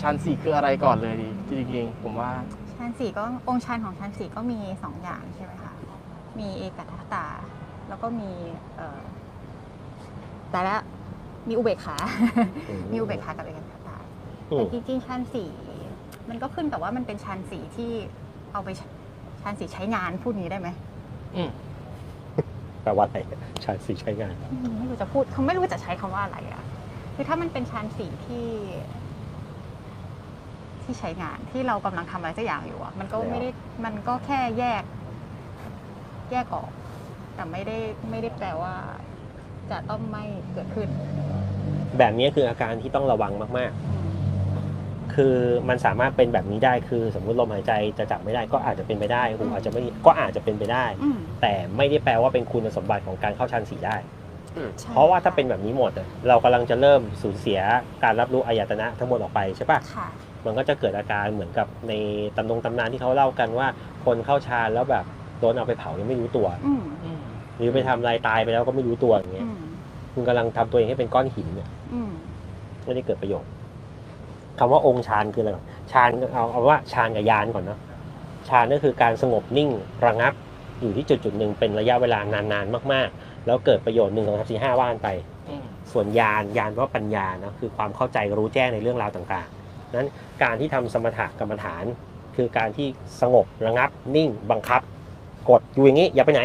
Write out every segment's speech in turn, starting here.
ชานสี่คืออะไรก่อนเลยดีจริงๆผมว่าชั้นสี่ก็องค์ฌานของชั้นสี่ก็มีสองอย่างใช่ไหมคะมีเอกัตถตา แล้วก็มีเอ่อแต่ละมีอุเบกขา มีอุเบกขากับเอกัตถตาอืแต่มจริงๆชั้นสี่มันก็ขึ้นกับว่ามันเป็นชั้นสี่ที่เอาไปชั้นสี่ใช้งานพูดงี้ได้ไหมอืมแปลว่าอะไรชาสีใช้งานอืมไม่รู้จะพูดเขาไม่รู้จะใช้คำว่าอะไรอะคือถ้ามันเป็นชั้นสี่ที่ ที่ใช้งานที่เรากำลังทำอะไรสักอย่างอยู่อะมันก็ไม่ได้มันก็แค่แยก แยกออก แต่ไม่ได้ไม่ได้แปลว่า จะต้องไม่เกิดขึ้น แบบนี้คืออาการที่ต้องระวังมากๆ คือมันสามารถเป็นแบบนี้ได้คือสมมุติลมหายใจจะจับไม่ได้ก็อาจจะเป็นไปได้หูอาจจะไม่ก็อาจจะเป็นไปได้ อืมแต่ไม่ได้แปลว่าเป็นคุณสมบัติของการเข้าฌานสีได้ ใช่เพราะว่าถ้าเป็นแบบนี้หมดอะเรากำลังจะเริ่มสูญเสียการรับรู้อายตนะทั้งหมดออกไปใช่ปะ ค่ะ มันก็จะเกิดอาการเหมือนกับในตำนงตำนานที่เขาเล่ากันว่า คนเข้าฌานแล้วแบบโดนเอาไปเผายังไม่รู้ตัว อืมอืมหรือไปทำอะไรตายไปแล้วก็ไม่รู้ตัวอย่างเงี้อืยมคุณกำลังทำตัวเองให้เป็นก้อนหินเนี่ยอืมไม่ได้เกิดประโยชน์คำว่าองค์ฌานคืออะไรก่อนฌานเอาเอาว่าฌานกับยานก่อนเนาะฌานก็คือการสงบนิ่งระงับอยู่ที่จุดจุดๆหนึ่งเป็นระยะเวลานานๆมากๆ แล้วเกิดประโยชน์หนึ่งสองสามสี่ห้าว่านไป อืมส่วนยานยานเพราะปัญญานะคือความเข้าใจรู้แจ้งในเรื่องราวต่างๆ นั้นการที่ทำสมถกรรมฐาน คือการที่สงบระงับ นิ่งบังคับ กดอยู่อย่างนี้อย่าไปไหน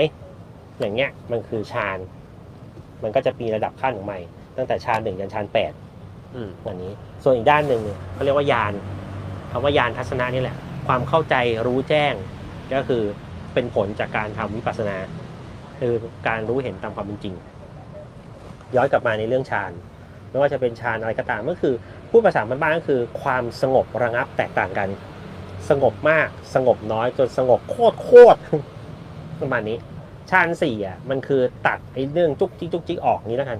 อย่างเงี้ยมันคือฌานมันก็จะมีระดับขั้นของมันตั้งแต่ฌานหนึ่งยันฌานแปดอืมอันนี้ ส่วนอีกด้านหนึ่งเนี่ยเขาเรียกว่ายานคำว่ายานทัศนะนี่แหละ ความเข้าใจรู้แจ้งก็คือเป็นผลจากการทำวิปัสสนาคือการรู้เห็นตามความเป็นจริง ย้อนกลับมาในเรื่องฌานไม่ว่าจะเป็นฌานอะไรก็ตามก็คือ พูดภาษาบ้านๆก็คือ ความสงบระงับแตกต่างกัน สงบมากสงบน้อยจนสงบโคตรโคตรประมาณนี้ฌานสี่อะมันคือตัดไอ้เรื่องจุกจิกจุกจิกออกนี้แล้วกัน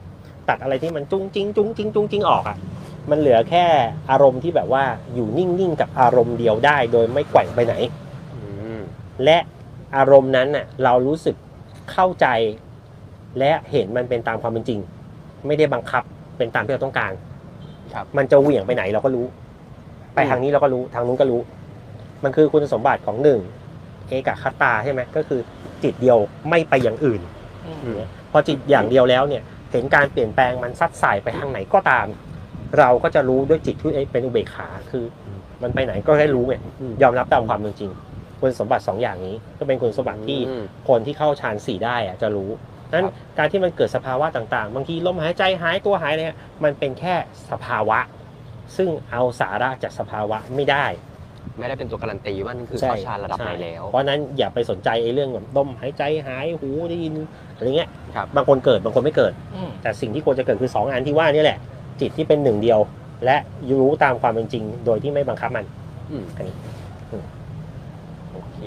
ตัดอะไรที่มันจุ้งจิ้งจุ้งจิ้งจุ้งจิ้งออกอะมันเหลือแค่อารมณ์ที่แบบว่าอยู่นิ่งๆกับอารมณ์เดียวได้ โดยไม่แกว่งไปไหนและอารมณ์นั้นน่ะเรารู้สึกเข้าใจและเห็นมันเป็นตามความเป็นจริง ไม่ได้บังคับเป็นตามที่เราต้องการ ครับมันจะเหวี่ยงไปไหนเราก็รู้ ไปทางนี้เราก็รู้ทางนู้นก็รู้ มันคือคุณสมบัติของหนึ่งเอกคตาใช่ไหมก็คือ จิตเดียวไม่ไปอย่างอื่นอืมพอจิตอย่างเดียวแล้วเนี่ยเห็นการเปลี่ยนแปลงมันซัดสายไปทางไหนก็ตาม เราก็จะรู้ด้วยจิตที่เป็นอุเบกขาคือ มันไปไหนก็ให้รู้ไงยอมรับตามความเป็นจริงคุณสมบัติสองอย่างนี้ ก็เป็นคุณสมบัติที่อืมคนที่เข้าฌานสี่ได้อะจะรู้ นั้นครับการที่มันเกิดสภาวะต่างๆ บางทีลมหายใจหายตัวหายเนี่ยมันเป็นแค่สภาวะ ซึ่งเอาสาระจากสภาวะไม่ได้ ไม่ได้เป็นตัวการันตีว่านั่นคือใช่เข้าฌานระดับไหนใช่แล้ว เพราะฉะนั้นอย่าไปสนใจไอ้เรื่องแบบลมหายใจหายหูได้ยินอะไรเงี้ยครับบางคนเกิดบางคนไม่เกิดอืมแต่สิ่งที่ควรจะเกิดคือ 2 อันที่ว่านี่แหละ จิตที่เป็นหนึ่งเดียว และรู้ตามความเป็นจริง โดยที่ไม่บังคับมันอืมอันนี้โอเค